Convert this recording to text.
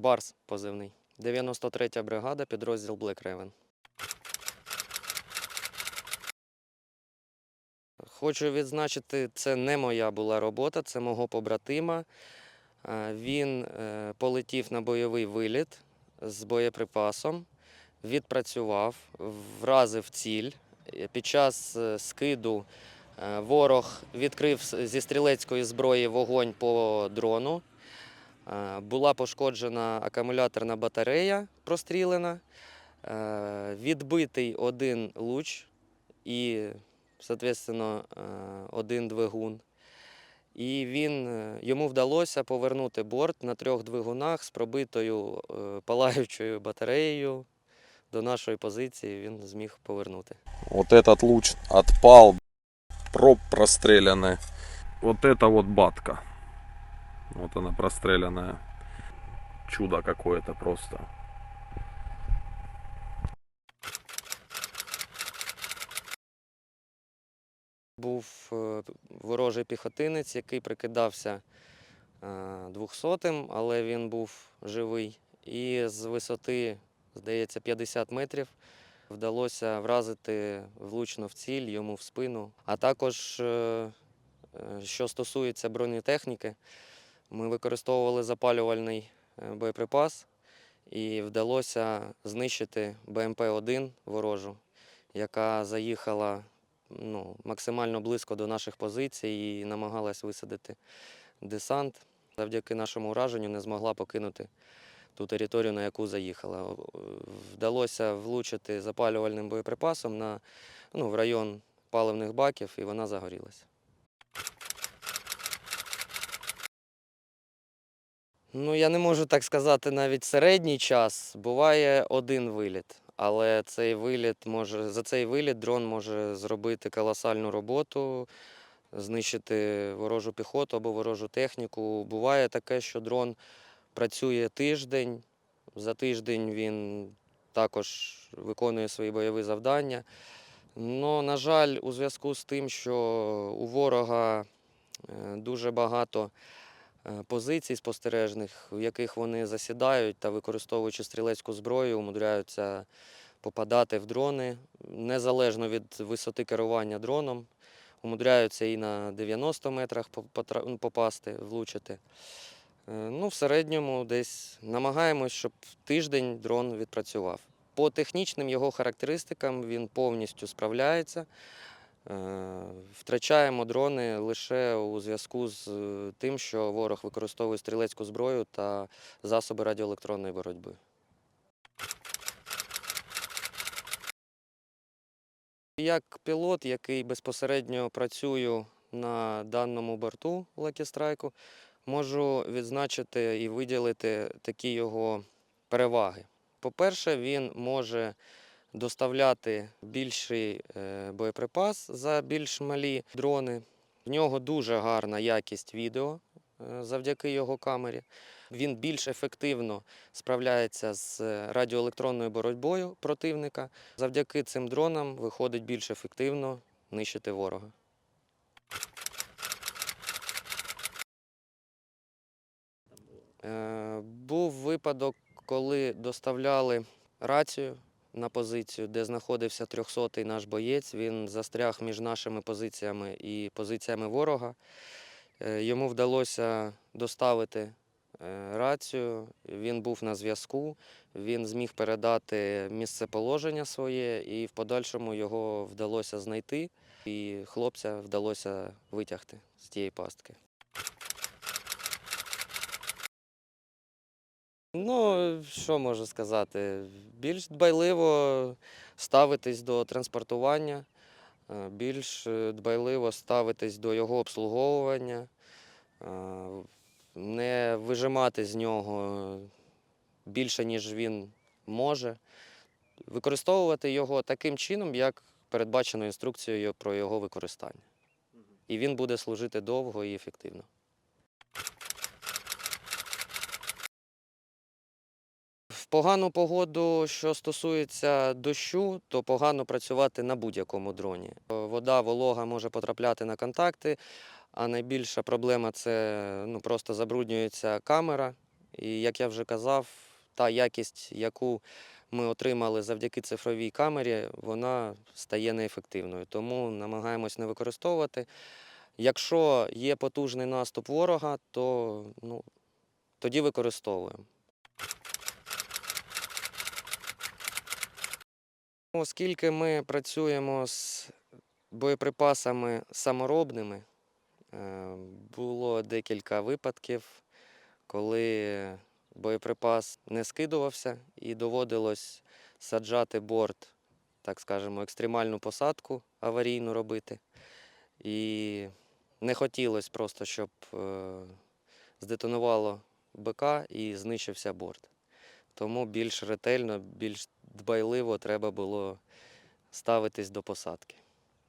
Барс позивний. 93-я бригада, підрозділ Black Raven. Хочу відзначити, це не моя була робота, це мого побратима. Е, Він е, полетів на бойовий виліт з боєприпасом, відпрацював, вразив ціль. Е, Під час скиду ворог відкрив зі стрілецької зброї вогонь по дрону. Е, Була пошкоджена акумуляторна батарея прострілена, е, відбитий один луч і, соответственно, е, один двигун. І він, е, йому вдалося повернути борт на трьох двигунах з пробитою е, палаючою батареєю до нашої позиції. Він зміг повернути. Вот этот луч отпал, проб простреляны. Вот это вот батка. Вот она простреленная. Чудо какое-то просто. Був е, ворожий піхотинець, який прикидався е, 200-м, але він був живий. І з висоти, здається, 50 метрів вдалося вразити влучно в ціль йому в спину. А також, е, е, що стосується бронетехніки, ми використовували запалювальний е, боєприпас і вдалося знищити БМП-1 ворожу, яка заїхала ну, максимально близько до наших позицій і намагалась висадити десант. Завдяки нашому ураженню не змогла покинути ту територію, на яку заїхала. Вдалося влучити запалювальним боєприпасом на, ну, в район паливних баків, і вона загорілася. Ну, я не можу так сказати навіть середній час. Буває один виліт. Але цей виліт може, за цей виліт дрон може зробити колосальну роботу, знищити ворожу піхоту або ворожу техніку. Буває таке, що дрон працює тиждень. За тиждень він також виконує свої бойові завдання. Ну, на жаль, у зв'язку з тим, що у ворога е, дуже багато позицій спостережних, в яких вони засідають та використовуючи стрілецьку зброю, умудряються попадати в дрони незалежно від висоти керування дроном. Умудряються і на 90 метрах попасти, влучити. Е, Ну, в середньому десь намагаємось, щоб тиждень дрон відпрацював. По технічним його характеристикам він повністю справляється. Е, Втрачаємо дрони лише у зв'язку з е, тим, що ворог використовує стрілецьку зброю та засоби радіоелектронної боротьби. Як пілот, який безпосередньо працюю на даному борту Strike, можу відзначити і виділити такі його переваги. По-перше, він може доставляти більший е, боєприпас за більш малі дрони. В нього дуже гарна якість відео е, завдяки його камері. Він більш ефективно справляється з радіоелектронною боротьбою противника. Завдяки цим дронам виходить більш ефективно нищити ворога. Е, Був випадок, коли доставляли рацію на позицію, де знаходився 300-й наш боєць. Він застряг між нашими позиціями і позиціями ворога. Е, Йому вдалося доставити е, рацію. Він був на зв'язку. Він зміг передати місцеположення своє, і в подальшому його вдалося знайти, і хлопця вдалося витягти з тієї пастки. Ну, що можу сказати? Більш дбайливо ставитись до транспортування, е, більш е, дбайливо ставитись до його обслуговування, е, не вижимати з нього більше, ніж він може, використовувати його таким чином, як передбачено інструкцією про його використання. І він буде служити довго і ефективно. В погану погоду, що стосується дощу, то погано працювати на будь-якому дроні. Вода, волога може потрапляти на контакти, а найбільша проблема це ну, просто забруднюється камера І як я вже казав, та якість, яку ми отримали завдяки цифровій камері, вона стає неефективною. Тому намагаємось не використовувати. Якщо є потужний наступ ворога, то ну, тоді використовуємо. Оскільки ми працюємо з боєприпасами саморобними, е, було декілька випадків, коли боєприпас не скидувався і доводилось саджати борт, так скажемо, екстремальну посадку аварійну робити. І не хотілося просто, щоб е, здетонувало БК і знищився борт. Тому більш ретельно, більш дбайливо треба було ставитись до посадки.